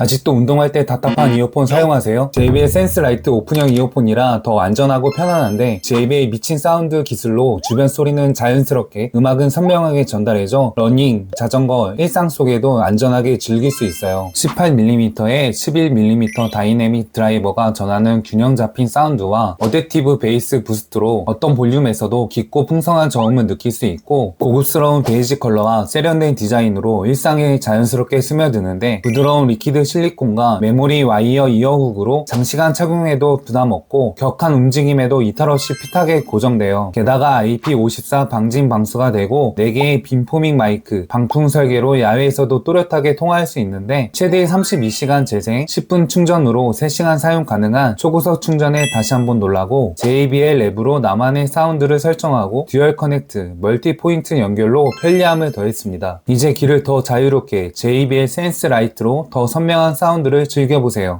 아직도 운동할 때 답답한 이어폰 사용하세요? JBL 센스 라이트 오픈형 이어폰이라 더 안전하고 편안한데 JBL 미친 사운드 기술로 주변 소리는 자연스럽게 음악은 선명하게 전달해줘 러닝, 자전거, 일상 속에도 안전하게 즐길 수 있어요. 18mm에 11mm 다이내믹 드라이버가 전하는 균형 잡힌 사운드와 어댑티브 베이스 부스트로 어떤 볼륨에서도 깊고 풍성한 저음을 느낄 수 있고 고급스러운 베이지 컬러와 세련된 디자인으로 일상에 자연스럽게 스며드는데 부드러운 리퀴드 실리콘과 메모리 와이어 이어훅으로 장시간 착용해도 부담 없고 격한 움직임에도 이탈 없이 핏하게 고정돼요. 게다가 IP54 방진 방수가 되고 4개의 빔포밍 마이크, 방풍 설계로 야외에서도 또렷하게 통화할 수 있는데 최대 32시간 재생, 10분 충전으로 3시간 사용 가능한 초고속 충전에 다시 한번 놀라고 JBL 랩으로 나만의 사운드를 설정하고 듀얼 커넥트, 멀티 포인트 연결로 편리함을 더했습니다. 이제 길을 더 자유롭게 JBL 센스 라이트로 더 선명 한 사운드를 즐겨보세요.